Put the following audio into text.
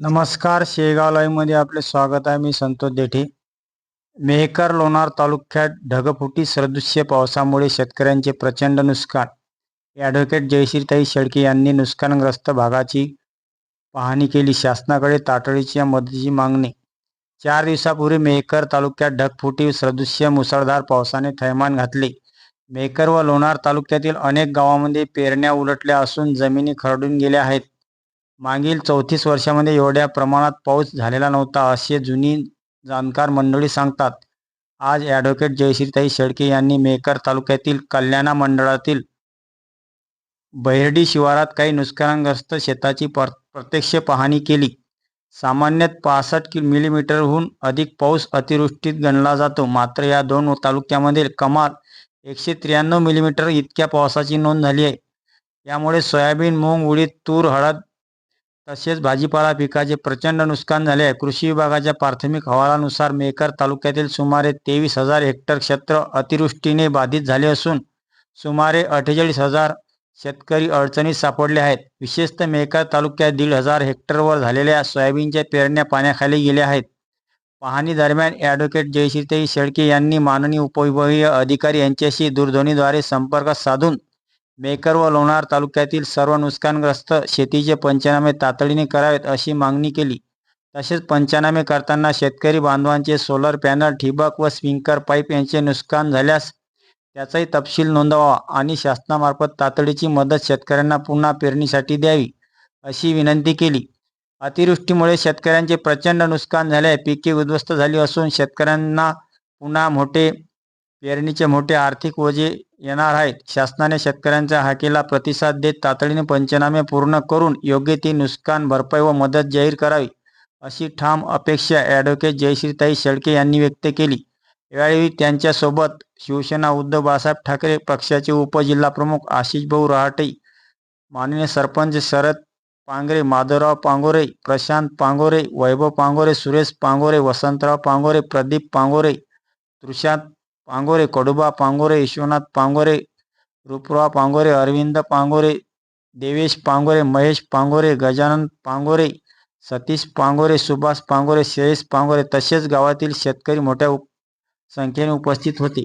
नमस्कार शेगाव लाईव्हमध्ये आपले स्वागत आहे. मी संतोष देठे. मेहकर लोणार तालुक्यात ढगफुटी सदृश्य पावसामुळे शेतकऱ्यांचे प्रचंड नुकसान. ॲडव्होकेट जयश्रीताई शेळके यांनी नुकसानग्रस्त भागाची पाहणी केली. शासनाकडे तातडीच्या मदतीची मागणी. चार दिवसापूर्वी मेहकर तालुक्यात ढगफुटी सदृश्य मुसळधार पावसाने थैमान घातले. मेहकर व लोणार तालुक्यातील अनेक गावांमध्ये पेरण्या उलटल्या असून जमिनी खरडून गेल्या आहेत. मागील चौतीस वर्षामध्ये एवढ्या प्रमाणात पाऊस झालेला नव्हता असे जुनी जाणकार मंडळी सांगतात. आज ॲडव्होकेट जयश्रीताई शेळके यांनी मेकर तालुक्यातील कल्याणा मंडळातील बहिर्डी शिवारात काही नुकसानग्रस्त शेताची पर प्रत्यक्ष पाहणी केली. सामान्यतः पासष्ट कि मिलीमीटरहून अधिक पाऊस अतिवृष्टीत गणला जातो. मात्र या दोन तालुक्यामध्ये कमाल एकशे त्र्याण्णव मिलीमीटर इतक्या पावसाची नोंद झाली आहे. यामुळे सोयाबीन मूग उडीद तूर हळद तसेच भाजीपाला पिकाचे प्रचंड नुकसान झाले आहे. कृषी विभागाच्या प्राथमिक अहवालानुसार मेकर तालुक्यातील सुमारे तेवीस हजार हेक्टर क्षेत्र अतिवृष्टीने बाधित झाले असून सुमारे अठ्ठेचाळीस हजार शेतकरी अडचणीत सापडले आहेत. विशेषतः मेकर तालुक्यात दीड हजार हेक्टरवर झालेल्या सोयाबीनच्या पेरण्या पाण्याखाली गेल्या आहेत. पाहणी दरम्यान ॲडव्होकेट जयश्रीताई शेळके यांनी माननीय उपविभागीय अधिकारी यांच्याशी दूरध्वनीद्वारे संपर्क साधून मेकर व लोणार तालुक्यातील सर्व नुकसानग्रस्त शेतीचे पंचनामे तातडीने करावेत अशी मागणी केली. तसेच पंचनामे करताना शेतकरी बांधवांचे सोलर पॅनल ठिबक व स्प्रिंकर पाईप यांचे नुकसान झाल्यास त्याचाही तपशील नोंदवावा आणि शासनामार्फत तातडीची मदत शेतकऱ्यांना पुन्हा पेरणीसाठी द्यावी अशी विनंती केली. अतिवृष्टीमुळे शेतकऱ्यांचे प्रचंड नुकसान झाले. पिके उद्ध्वस्त झाली असून शेतकऱ्यांना पुन्हा मोठे पेरणीचे मोठे आर्थिक ओझे येणार आहेत. शासनाने शेतकऱ्यांच्या हाकेला प्रतिसाद देत तातडीने पंचनामे पूर्ण करून योग्य ती नुकसान भरपाई व मदत जाहीर करावी अशी ठाम अपेक्षा ॲडव्होकेट जयश्रीताई शेळके यांनी व्यक्त केली. यावेळी त्यांच्यासोबत शिवसेना उद्धव बाळासाहेब ठाकरे पक्षाचे उपजिल्हाप्रमुख आशिष भाऊ रहाटे माननीय सरपंच शरद पांगरे माधवराव पांगोरे प्रशांत पांगोरे वैभव पांगोरे सुरेश पांगोरे वसंतराव पांगोरे प्रदीप पांगोरे तृषांत पांगोरे कडुबा पांगोरे विश्वनाथ पांगोरे रूपराव पांगोरे अरविंद पांगोरे देवेश पांगोरे महेश पांगोरे गजानन पांगोरे सतीश पांगोरे सुभाष पांगोरे श्रेयस पांगोरे तसेच गावातील शेतकरी मोठ्या संख्येने उपस्थित होते.